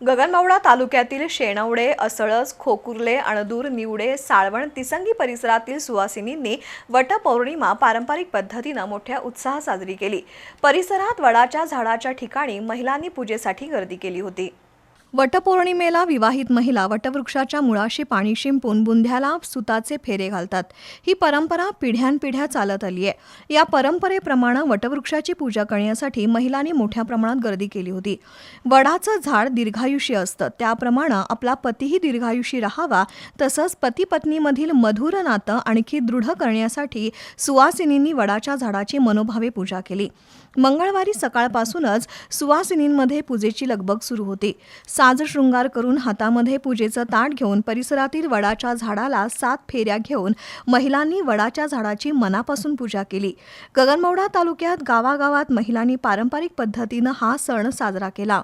गगनबावडा तालुक्यातील शेणवडे असळस खोकुर्ले अणदूर निवडे साळवण तिसंगी परिसरातील सुवासिनींनी वटपौर्णिमा पारंपरिक पद्धतीनं मोठ्या उत्साहात साजरी केली. परिसरात वडाच्या झाडाच्या ठिकाणी महिलांनी पूजेसाठी गर्दी केली होती. वटपौर्णिमेला विवाहित महिला वटवृक्षाच्या मुळाशी पाणी शिंपून बुंध्याला सुताचे फेरे घालतात. ही परंपरा पिढ्यानपिढ्या चालत आली आहे. या परंपरेप्रमाणे वटवृक्षाची पूजा करण्यासाठी महिलांनी मोठ्या प्रमाणात गर्दी केली होती. वडाचं झाड दीर्घायुषी असतं. त्याप्रमाणे आपला पतीही दीर्घायुषी राहावा. तसंच पती पत्नीमधील मधुर नातं आणखी दृढ करण्यासाठी सुवासिनींनी वडाच्या झाडाची मनोभावे पूजा केली. मंगळवारी सकाळपासूनच सुवासिनींमध्ये पूजेची लगबग सुरू होती. साजशृंगार करून हातामध्ये पूजेचं ताट घेऊन परिसरातील वडाच्या झाडाला सात फेऱ्या घेऊन महिलांनी वडाच्या झाडाची मनापासून पूजा केली. गगनमौडा तालुक्यात गावागावात महिलांनी पारंपरिक पद्धतीनं हा सण साजरा केला.